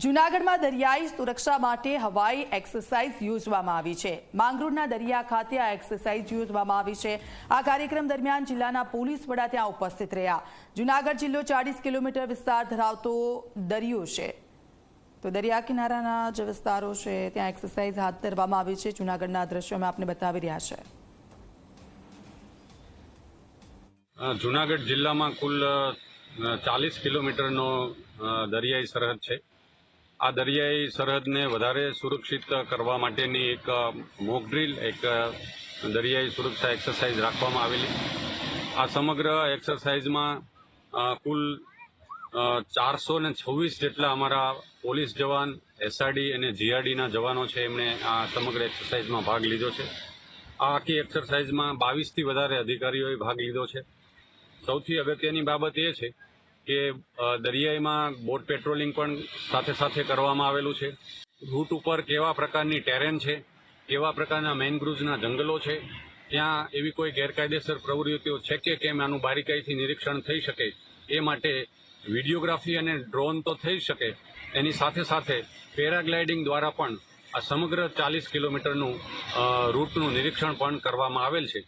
જૂનાગઢમાં દરિયાઈ સુરક્ષા માટે હવાઈ એક્સરસાઇઝ યોજવામાં આવી છે. માંગરોળના દરિયા ખાતે આ એક્સરસાઇઝ યોજવામાં આવી છે. આ કાર્યક્રમ દરમિયાન જિલ્લાના પોલીસ વડા ત્યાં ઉપસ્થિત રહ્યા. જૂનાગઢ જિલ્લો ચાળીસ કિલોમીટર વિસ્તાર ધરાવતો દરિયો છે. તો દરિયા કિનારાના જે વિસ્તારો છે, ત્યાં એક્સરસાઇઝ હાથ ધરવામાં આવી છે. જૂનાગઢના દ્રશ્યો અમે આપને બતાવી રહ્યા છે. જૂનાગઢ જિલ્લામાં કુલ ચાલીસ કિલોમીટરનો દરિયાઈ સરહદ છે. આ દરિયાઈ સરહદને વધારે સુરક્ષિત કરવા માટેની એક મોક એક દરિયાઈ સુરક્ષા એક્સરસાઇઝ રાખવામાં આવેલી. આ સમગ્ર એક્સરસાઇઝમાં કુલ ચારસો ને છવ્વીસ જેટલા અમારા પોલીસ જવાન એસઆરડી અને જીઆરડીના જવાનો છે એમણે આ સમગ્ર એક્સરસાઇઝમાં ભાગ લીધો છે. આ આખી એક્સરસાઇઝમાં બાવીસથી વધારે અધિકારીઓએ ભાગ લીધો છે. સૌથી અગત્યની બાબત એ છે કે દરિયાઈમાં બોટ પેટ્રોલિંગ પણ સાથે સાથે કરવામાં આવેલું છે. રૂટ ઉપર કેવા પ્રકારની ટેરેન છે, કેવા પ્રકારના મેનગ્રુવ્સના જંગલો છે, ત્યાં એવી કોઈ ગેરકાયદેસર પ્રવૃત્તિઓ છે કે કેમ આનું બારીકાઈથી નિરીક્ષણ થઈ શકે, એ માટે વિડીયોગ્રાફી અને ડ્રોન તો થઈ શકે. એની સાથે સાથે પેરાગ્લાઇડિંગ દ્વારા પણ આ સમગ્ર ચાલીસ કિલોમીટરનું રૂટનું નિરીક્ષણ પણ કરવામાં આવેલ છે.